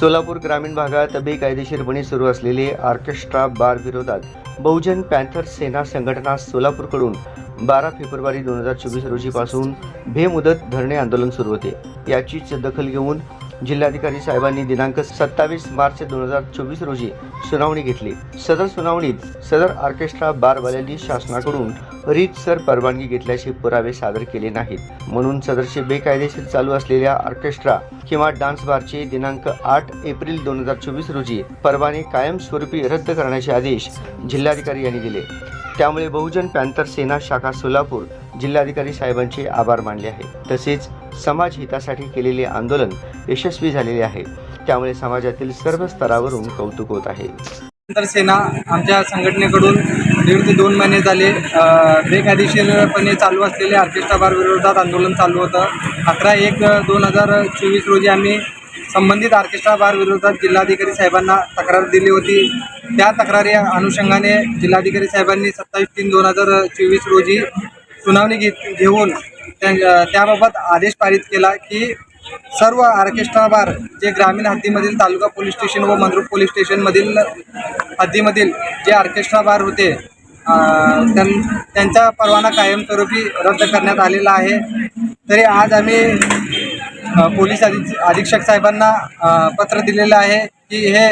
सोलापूर ग्रामीण भागात बेकायदेशीरपणे सुरू असलेले ऑर्केस्ट्रा बार विरोधात बहुजन पॅन्थर सेना संघटना सोलापूरकडून बारा फेब्रुवारी दोन हजार चोवीस रोजीपासून बेमुदत धरणे आंदोलन सुरू होते. याचीच दखल घेऊन जिल्हाधिकारी साहेबांनी दिनांक सत्तावीस मार्च दोन हजार चोवीस रोजी सुनावणी घेतली. सदर सुनावणीत सदर ऑर्केस्ट्रा बारवाल्यांनी शासनाकडून रीतसर परवानगी घेतल्याचे पुरावे सादर केले नाहीत. म्हणून सदरचे बेकायदेशीर चालू असलेल्या ऑर्केस्ट्रा किंवा डान्स बारचे दिनांक आठ एप्रिल दोन हजार चोवीस रोजी परवाने कायमस्वरूपी रद्द करण्याचे आदेश जिल्हाधिकारी यांनी दिले. त्यामुळे बहुजन पॅन्थर सेना शाखा सोलापूर जिल्हाधिकारी साहेबांचे आभार मानले आहे तसेच समाज हितासाठी केलेले आंदोलन यशस्वी झालेले आहे. त्यामुळे समाजातील सर्व स्तरावरून कौतुक होत आहे. नंतर सेना आमच्या संघटनेकडून दीड ते दोन महिने झाले. बेकायदेशीरपणे चालू असलेले आर्केस्ट्रा बार विरोधात आंदोलन चालू होतं. अकरा एक दोन हजार चोवीस रोजी आम्ही संबंधित ऑर्केस्ट्रा बार विरोधात जिल्हाधिकारी साहेबांना तक्रार दिली होती. त्या तक्रारी अनुषंगाने जिल्हाधिकारी साहेबांनी सत्तावीस तीन दोन हजार चोवीस रोजी सुनावणी घेत घेऊन त्याबाबत आदेश पारित केला की सर्व आर्केस्ट्राबार जे ग्रामीण हद्दीमधील तालुका पोलीस स्टेशन व मंद्रुप पोलीस स्टेशनमधील हद्दीमधील जे ऑर्केस्ट्रा बार होते त्यां त्यांचा परवाना कायमस्वरूपी रद्द करण्यात आलेला आहे. तरी आज आम्ही पोलीस अधिक अधीक्षक साहेबांना पत्र दिलेलं आहे की हे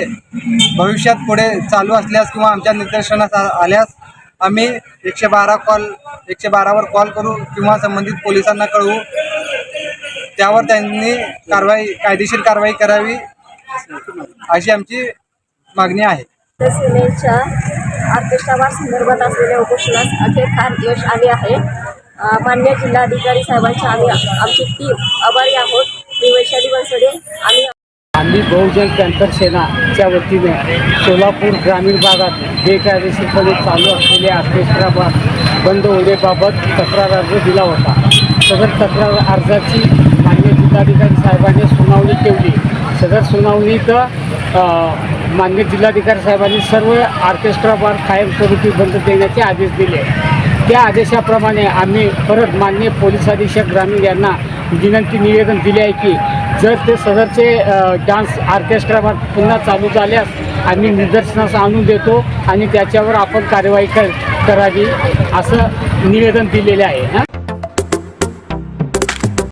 भविष्यात पुढे चालू असल्यास किंवा आमच्या निदर्शनास आल्यास आम्ही एकशे बारा कॉल एकशे बारावर कॉल करू किंवा संबंधित पोलिसांना कळवू. त्यावर त्यांनी कारवाई कायदेशीर कारवाई करावी अशी आमची मागणी आहे. तर सेनेच्या संदर्भात असलेल्या उपोषणास अखेरकार यश आले आहे. अ, मान्य जिल्हाधिकारी साहेबांच्या आम्ही आमची टीम आभारी आहोत. मी वैशाली बनसोडे आम्ही बहुजन पॅन्थर सेनाच्या वतीने सोलापूर ग्रामीण भागात बेकायदेशीरपणे चालू असलेल्या ऑर्केस्ट्रा बंद होण्याबाबत तक्रार अर्ज दिला होता. सदर तक्रार अर्जाची मान्य जिल्हाधिकारी साहेबांनी सुनावणी ठेवली सदर सुनावणीत मान्य जिल्हाधिकारी साहेबांनी सर्व ऑर्केस्ट्रा बार कायमस्वरूपी बंद देण्याचे आदेश दिले. त्या आदेशाप्रमाणे आम्ही परत मान्य पोलीस अधीक्षक ग्रामीण यांना विनंती निवेदन दिले आहे की जर ते सदरचे डान्स ऑर्केस्ट्रा पुन्हा चालू झाल्यास आम्ही निदर्शनास आणून देतो आणि त्याच्यावर आपण कार्यवाही कर करावी असं निवेदन दिलेले आहे हां?